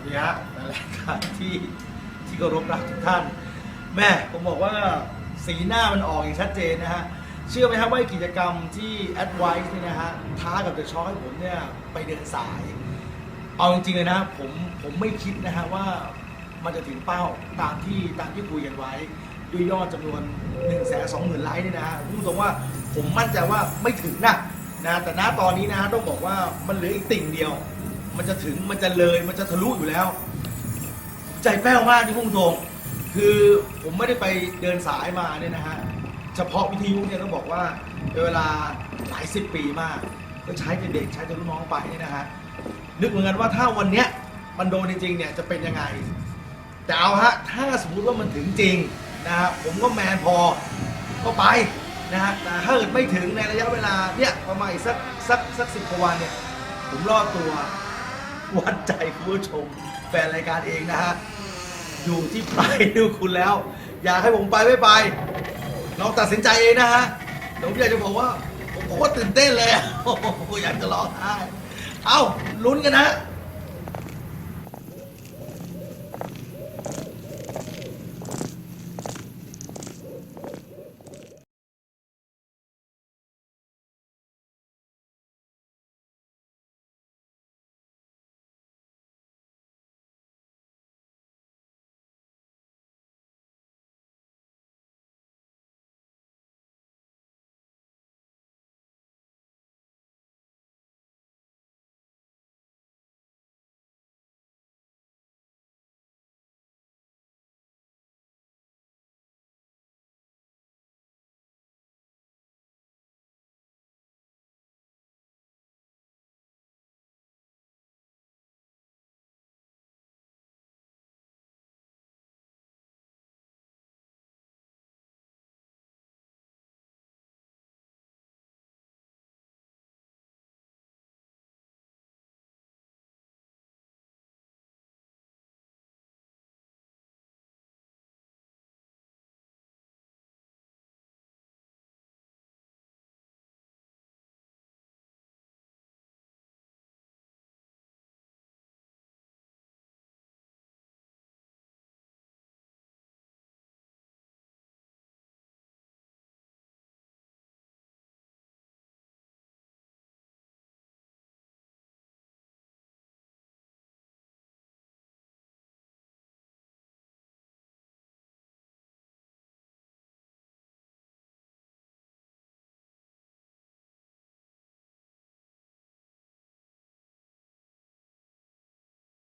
วัสดีฮะแฟนรายการที่ที่เคารพรักทุกท่าน แม่ผมบอกว่าสีหน้ามันออกอย่างชัดเจนนะฮะ เชื่อไหมครับว่ากิจกรรมที่ Advice เนี่ยนะฮะ ท้ากับ The Shock ให้ผมเนี่ย ไปเดินสาย เอาจริงๆเลยนะผมผมไม่คิดนะฮะว่ามันจะถึงเป้าตามที่ตามที่คุยกันไว้ ด้วยยอดจำนวน1นึ่งแสนสองหมื่นไลค์เนี่ยนะฮะพูดตรงว่าผมมั่นใจว่าไม่ถึงนะนะแต่ณตอนนี้นะฮะต้องบอกว่ามันเหลืออีกติ่งเดียว มันจะถึงมันจะเลยมันจะทะลุอยู่แล้ว ใจแป้วมากที่พุ่งตรงคือผมไม่ได้ไปเดินสายมาเนี่ยนะฮะเฉพาะวิทยุเนี่ยต้องบอกว่าเป็นเวลาหลายสิบปีมาก ก็ใช่เด็กใช้แต่ลูกน้องไปเนี่ยนะฮะนึกเหมือนกันว่าถ้าวันเนี้ยมันโดนจริงๆเนี่ยจะเป็นยังไงแต่เอาฮะถ้าสมมติว่ามันถึงจริงนะฮะผมก็แมนพอก็ไปนะฮะแต่ถ้าเกิดไม่ถึงในระยะเวลาเนี่ยประมาณอีกสักสักสักสิบกว่าวันเนี่ยผมรอดตัว วัดใจคุณผู้ชมแฟนรายการเองนะฮะ อยู่ที่ปลายนิ้วคุณแล้ว อยากให้ผมไปไม่ไปลองตัดสินใจเองนะฮะผมอยากจะบอกว่าผมโคตรตื่นเต้นเลยอะโอ้โหอยากจะร้องไห้ เอ้าลุ้นกันนะ